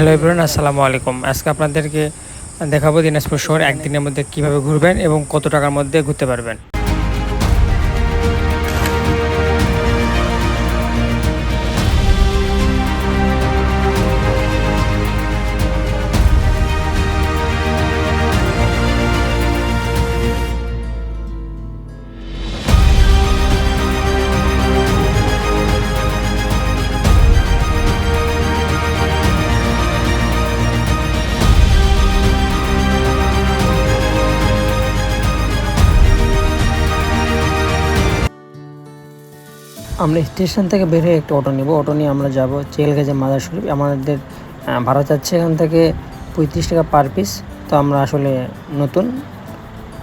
Hello everyone, আসসালামু আলাইকুম। আজকে আপনাদেরকে দেখাবো দিনাজপুর শহর একদিনের মধ্যে কীভাবে ঘুরবেন এবং কত টাকার মধ্যে ঘুরতে পারবেন। আমরা স্টেশন থেকে বের হয়ে একটা অটো নিব। অটো নিয়ে আমরা যাব চেলগেজে মাদার শরীফ। আমাদের ভাড়া চাচ্ছে এখান থেকে পঁয়ত্রিশ টাকা পার পিস তো আমরা আসলে নতুন।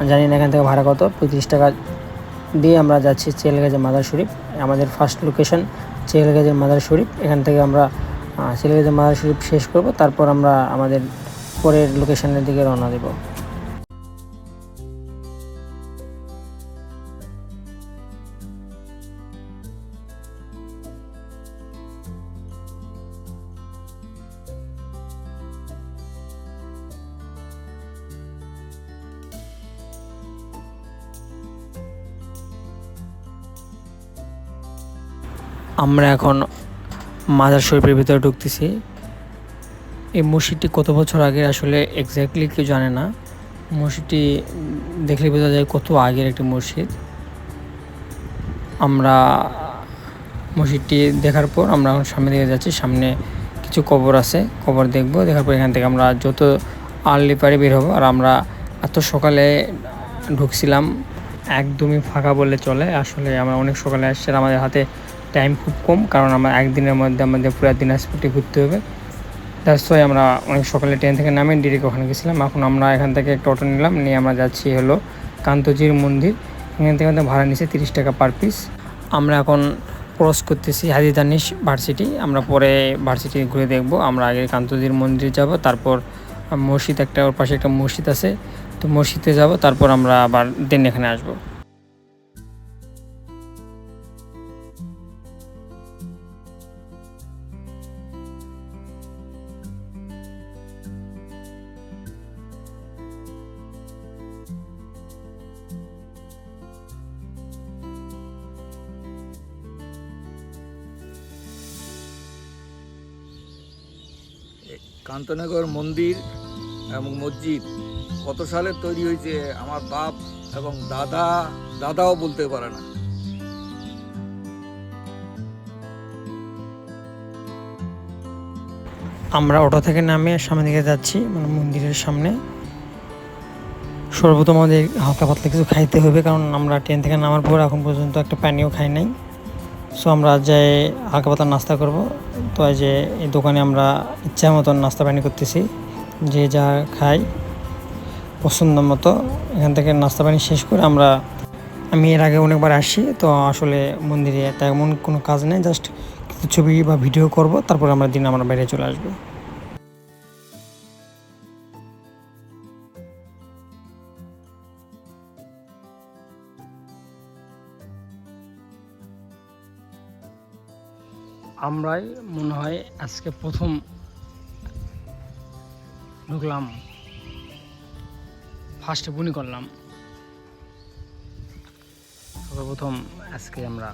জানি না এখান থেকে ভাড়া কত। পঁয়ত্রিশ টাকা দিয়ে আমরা যাচ্ছি চেলগেজে মাদার শরীফ। আমাদের ফার্স্ট লোকেশন চেলগেজের মাদার শরীফ। এখান থেকে আমরা চেলগেজের মাদার শরীফ শেষ করব। তারপর আমরা আমাদের পরের লোকেশনের দিকে রওনা দেবো। আমরা এখন মাজার শরীফের ভিতরে ঢুকতেছি। এই মসজিদটি কত বছর আগে আসলে এক্স্যাক্টলি কেউ জানে না। মসজিদটি দেখলে বোঝা যায় কত আগের একটি মসজিদ। আমরা মসজিদটি দেখার পর আমরা এখন সামনে দিকে যাচ্ছি, সামনে কিছু কবর আছে, কবর দেখব। দেখার পর এখান থেকে আমরা যত আর্লি পারি বের হব। আর আমরা এত সকালে ঢুকছিলাম, একদমই ফাঁকা বললে চলে। আসলে আমরা অনেক সকালে আসছি আমাদের হাতে টাইম খুব কম, কারণ আমার একদিনের মধ্যে আমাদের পুরো দিনাজপুরটি ঘুরতে হবে। ওয়াই আমরা অনেক সকালে ট্রেন থেকে নামে ডিরেক্ট ওখানে গেছিলাম। এখন আমরা এখান থেকে একটা অটো নিলাম, নিয়ে আমরা যাচ্ছি হলো কান্তজির মন্দির। এখান থেকে ভাড়া নিচ্ছে তিরিশ টাকা পার পিস আমরা এখন ক্রস করতেছি হাজিদানিস ভার্সিটি আমরা পরে ভার্সিটি ঘুরে দেখব। আমরা আগে কান্তজির মন্দির যাব, তারপর মসজিদ একটা, ওর পাশে একটা মসজিদ আছে। তো মসজিদে যাব, তারপর আমরা আবার দেন এখানে আসব। কান্তনগর মন্দির এবং মসজিদ। কত সালে তৈরি হয়েছে আমার বাপ এবং দাদা, দাদাও বলতে পারে না। আমরা অটো থেকে নামে সামনে দিকে যাচ্ছি মানে মন্দিরের সামনে। সর্বপ্রথম আমাদের হালকা পাতলা কিছু খাইতে হবে, কারণ আমরা ট্রেন থেকে নামার পর এখন পর্যন্ত একটা পানিও খাই নাই। সো আমরা যাই হালকা পাতার নাস্তা করব, তো এই যে এই দোকানে আমরা ইচ্ছা মতন নাস্তা পানি করতেছি। যে যা খাই, পছন্দ মতো, এখান থেকে নাস্তা পানি শেষ করে আমরা, আমি এর আগে অনেকবার আসি তো আসলে মন্দিরে তেমন কোনো কাজ নেই জাস্ট কিছু ছবি বা ভিডিও করব, তারপর আমরা দিন আমরা বাইরে চলে আসব। আমরাই মনে হয় আজকে প্রথম ঢুকলাম ফার্স্টে বুনি করলাম। সর্বপ্রথম আজকে আমরা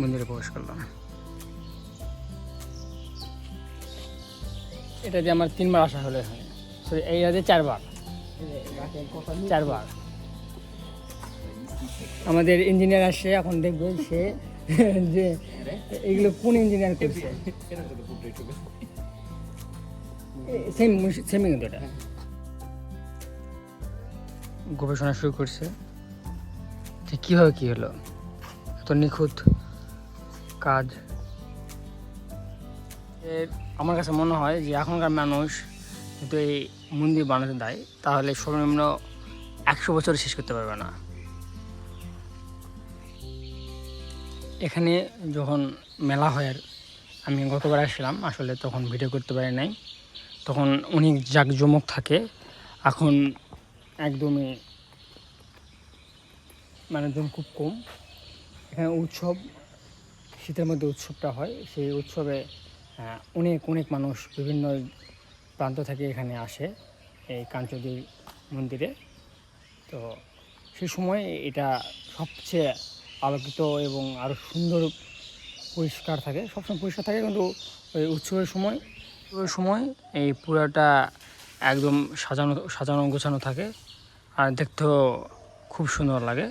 মন্দিরে প্রবেশ করলাম। এটা দিয়ে আমার তিনবার আসা হলে হয় সরি এই রাতে চারবার। চারবার। আমাদের ইঞ্জিনিয়ার আসছে এখন দেখবে সে যে এগুলো কোন ইঞ্জিনিয়ার করছে? গবেষণা শুরু করছে যে কীভাবে কী হলো? এত নিখুঁত কাজ। আমার কাছে মনে হয় যে এখনকার মানুষ যদি এই মন্দির বানাতে দেয়, তাহলে সর্বনিম্ন একশো বছর শেষ করতে পারবে না। এখানে যখন মেলা হয় আর আমি গতবার আসলাম আসলে তখন ভিডিও করতে পারি নাই। তখন অনেক জাঁকজমক থাকে। এখন একদমই মানুষজন খুব কম। এখানে উৎসব, শীতের মধ্যে উৎসবটা হয়। সেই উৎসবে অনেক অনেক মানুষ বিভিন্ন প্রান্ত থেকে এখানে আসে এই কাঞ্চদেবী মন্দিরে। তো সেই সময় এটা সবচেয়ে আলোকিত এবং আরও সুন্দর পরিষ্কার থাকে। সবসময় পরিষ্কার থাকে কিন্তু ওই উৎসবের সময়। উৎসবের সময় এই পুরাটা একদম সাজানো সাজানো গোছানো থাকে। আর দেখতেও খুব সুন্দর লাগে।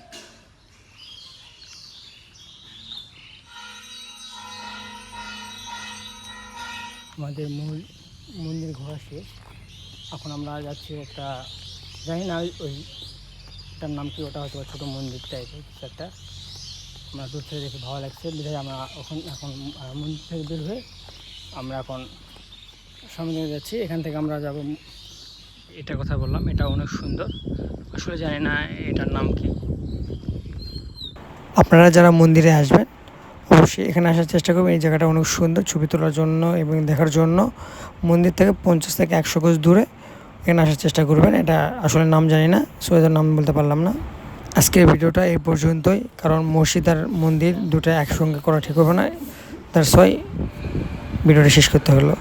আমাদের মূল মন্দির ঘোরা শেষ এখন আমরা যাচ্ছি একটা জানি না ওই ওইটার নাম কি ওটা হয়তো ছোটো মন্দির টাইপের একটা। আমরা দূর থেকে দেখে ভালো লাগছে। বিধায় আমরা এখন আহ, মন্দির থেকে বের হয়ে আমরা এখন সামনে যাচ্ছি। এখান থেকে আমরা যাব এটা কথা বললাম এটা অনেক সুন্দর। আসলে জানি না এটার নাম কি। আপনারা যারা মন্দিরে আসবেন অবশ্যই এখানে আসার চেষ্টা করবেন। এই জায়গাটা অনেক সুন্দর ছবি তোলার জন্য এবং দেখার জন্য। মন্দির থেকে পঞ্চাশ থেকে একশো গজ দূরে এখানে আসার চেষ্টা করবেন। এটা আসলে নাম জানি না সো নাম বলতে পারলাম না। আজকের ভিডিওটা এই পর্যন্তই, কারণ মসজিদ আর মন্দির দুটো একসঙ্গে করা ঠিক হবে না। তার সই ভিডিওটা শেষ করতে হলো।